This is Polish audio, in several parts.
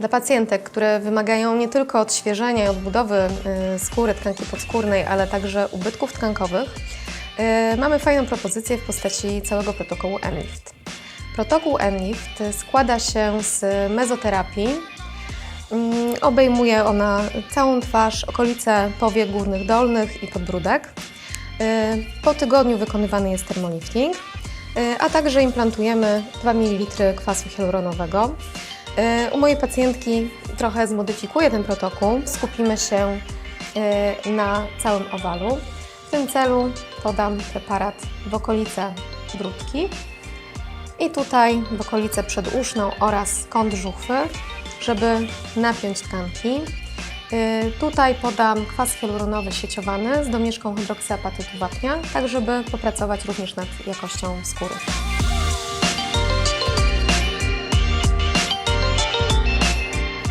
Dla pacjentek, które wymagają nie tylko odświeżenia i odbudowy y, skóry, tkanki podskórnej, ale także ubytków tkankowych, y, mamy fajną propozycję w postaci całego protokołu MLIFT. Protokół MLIFT składa się z mezoterapii. Mm, Obejmuje ona całą twarz, okolice powiek górnych dolnych i podbródek. Y, Po tygodniu wykonywany jest termolifting, a także implantujemy 2 ml kwasu hialuronowego. Y, U mojej pacjentki trochę zmodyfikuję ten protokół. Skupimy się y, na całym owalu. W tym celu podam preparat w okolice brudki i tutaj w okolicę przeduszną oraz kąt żuchwy, żeby napiąć tkanki. Y, Tutaj podam kwas hialuronowy sieciowany z domieszką hydroksyapatytu wapnia, tak żeby popracować również nad jakością skóry.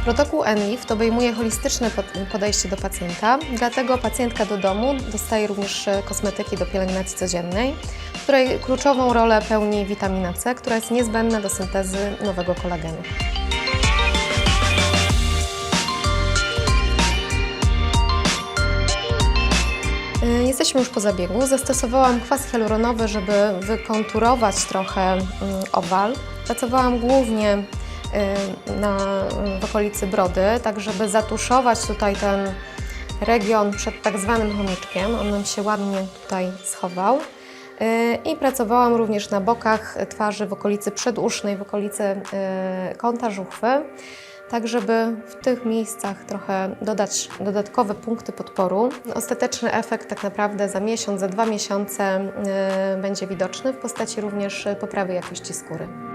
Protokół NIF obejmuje holistyczne pod- podejście do pacjenta, dlatego pacjentka do domu dostaje również e, kosmetyki do pielęgnacji codziennej, w której kluczową rolę pełni witamina C, która jest niezbędna do syntezy nowego kolagenu. Y, Jesteśmy już po zabiegu. Zastosowałam kwas hialuronowy, żeby wykonturować trochę mm, owal. Pracowałam głównie na, w okolicy brody, tak żeby zatuszować tutaj ten region przed tak zwanym chomiczkiem. On nam się ładnie tutaj schował. Y, I pracowałam również na bokach twarzy, w okolicy przedusznej, w okolicy y, kąta żuchwy, tak żeby w tych miejscach trochę dodać dodatkowe punkty podporu. Ostateczny efekt tak naprawdę za miesiąc, za dwa miesiące y, będzie widoczny w postaci również y, poprawy jakości skóry.